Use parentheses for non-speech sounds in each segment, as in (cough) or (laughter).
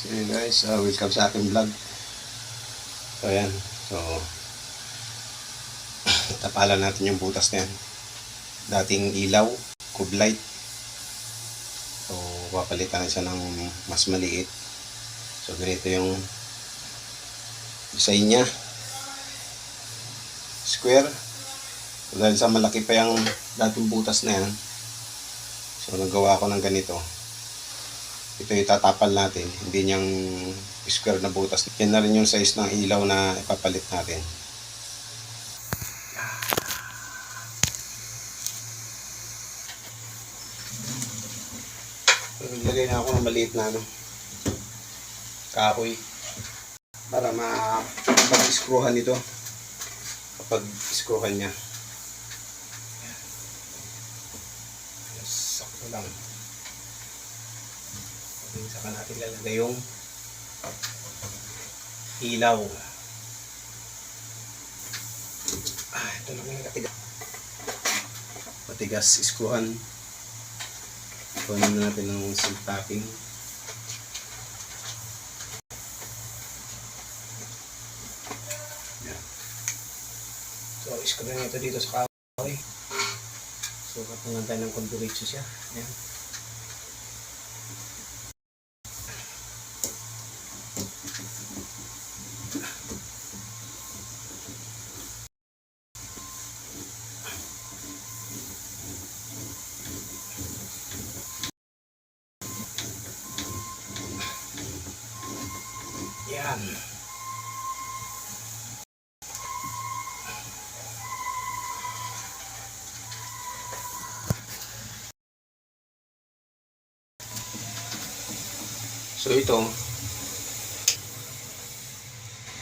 So yun guys, uh, welcome sa aking vlog. So ayan, so (coughs) tapalan natin yung butas na yan. Dating ilaw, cube light. So papalitan siya ng mas maliit. So ganito yung design niya. Square. So, dahil sa malaki pa yung dating butas na yan. So nagawa ko ng ganito ito itatapal natin. Hindi niyang square na butas. Yan na rin yung size ng ilaw na ipapalit natin. So, lagay na ako ng maliit na ano kahoy para ma-screwhan ito. Kapag screwhan niya. Sakto lang saka natin lalagay yung ilaw. Ah, ito lang yung katigas. Matigas, iskuhan. Kunin na natin ng silk tapping. Yan. So, iskro na ito dito sa kahoy. So, katungan tayo ng konduritso siya. Yan. So ito,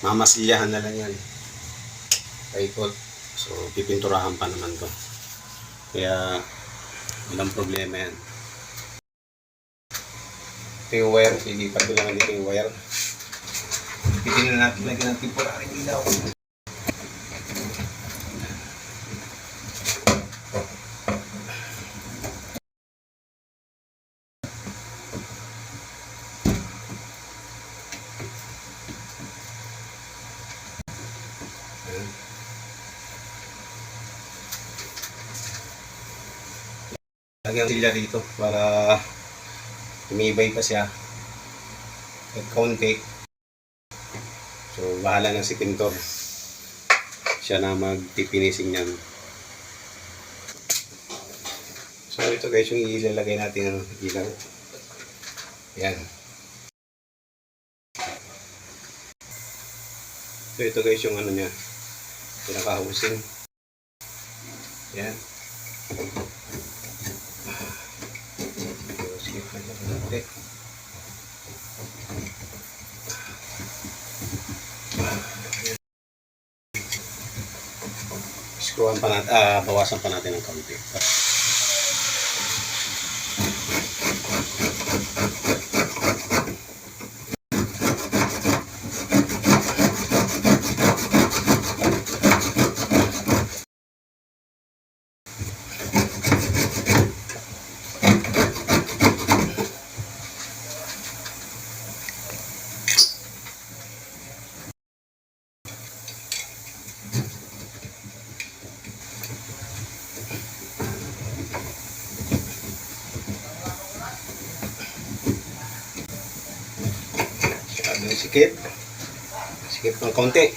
mamasilyahan na lang yan. Paikot. So pipinturahan pa naman to. Kaya walang problema yan. Ito yung wire, lilipat ko lang dito yung wire. Pitin na natin lagyan ng temporary ilaw. Lagyan sila dito para tumibay pa siya. At konti. So, bahala na si pintor. Siya na magpipinising niyan. So, ito guys yung ilalagay natin ng ilaw. Yan. So, ito guys yung ano niya. Pinaka-housing. Yan. So, skip na siya konti. Screwan pa natin, ah, bawasan pa natin ng kaunti. Sabi sikip. Ng kaunti.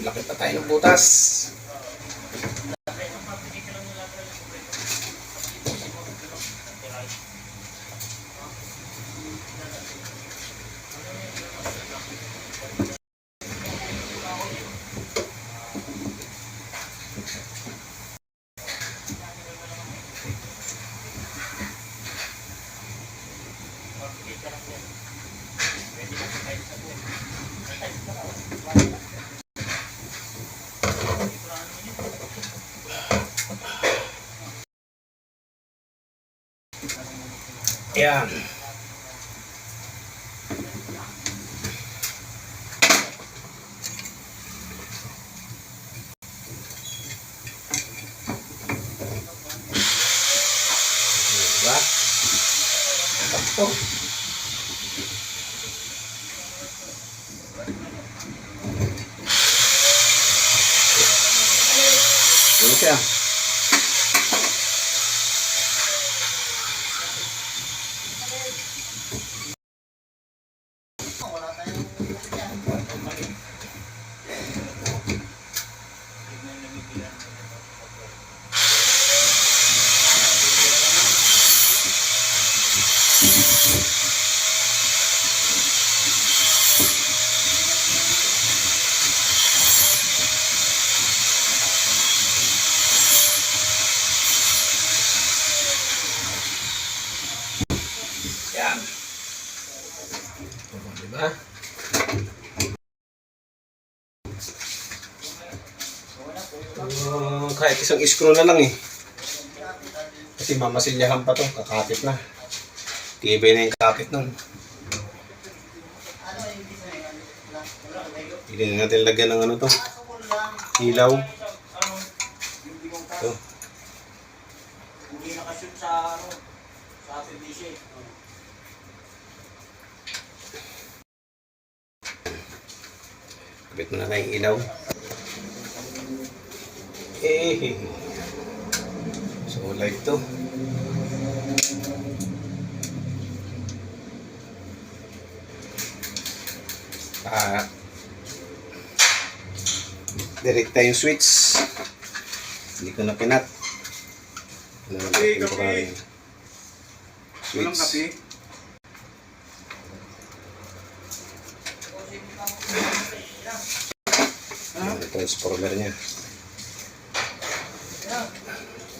Laki pa tayo ng butas. Yan. Ano siya? Yan. Diba? Uh, kahit isang screw na lang eh. Kasi mamasilyahan pa to, kakapit na. Tibay na yung kapit nun. Hindi na natin lagyan ng ano to. Ilaw. Ito. Hindi nakashoot sa ano, sa ating Kapit mo na tayong ilaw. Eh, so live to. Ah, direkta yung switch. Hindi ko na pinat. Ano Kape, kape. Walang kape? Yung transformer niya.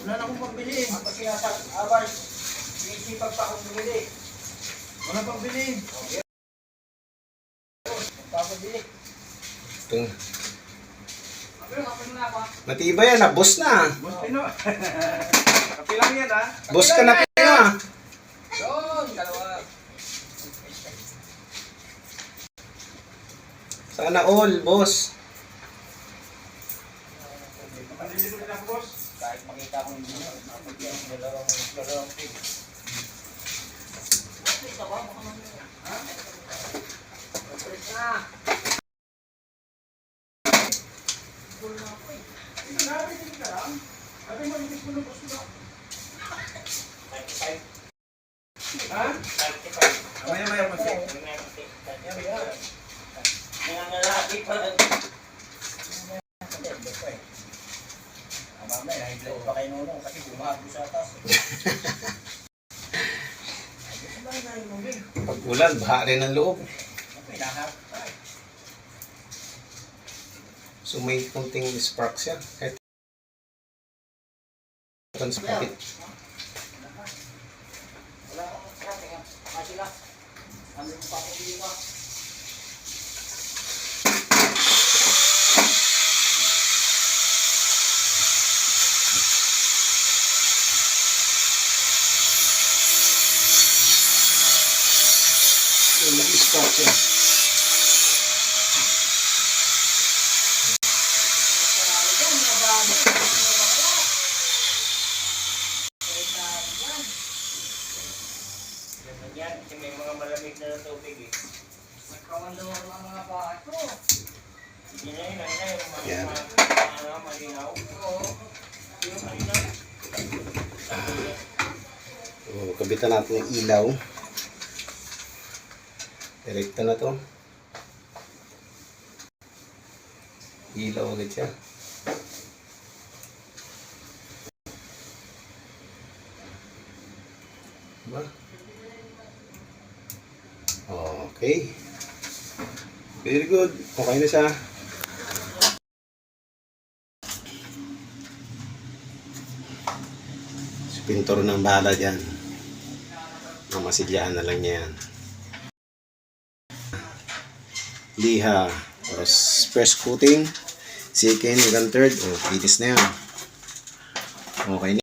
Wala na akong pambili. Kasi abay, iisipag pa akong bumili. Wala pang bili. Papabili. Ito. Matibay yan, na boss na. Boss Pino. (laughs) Kape lang yan ha. Boss ka na pino ah. Yun, dalawa. Sana all, boss. Panlilito din ako boss. Kahit makita ko hindi na. Napagyan ng dalawang dalawang pig. Ha? Maya maya mo siya. Nangangalaki pa. Mamaya, high pa kayo nung kasi bumago sa atas. Pag ulan, baha rin ang loob. So may konting spark siya. Kahit transpakit. Wala akong sarap eh. Kasi lang. Ano yung papabili ko? Yung nag-spark siya. Ganun yan, kasi may mga na tubig eh. Nagkawando ang mga bahay ko. Yun na yun, na yung mga Yan. mga- malinaw. Oo. Yung malinaw. So, kabitan natin yung ilaw. Direkta na to. Ilaw agad siya. Diba? Okay. Very good. Okay na siya. Si pintor ng bala dyan. Mamasilyahan na lang niya yan. Liha. Tapos first coating. Second, hanggang third. O, oh, na yan. Okay na.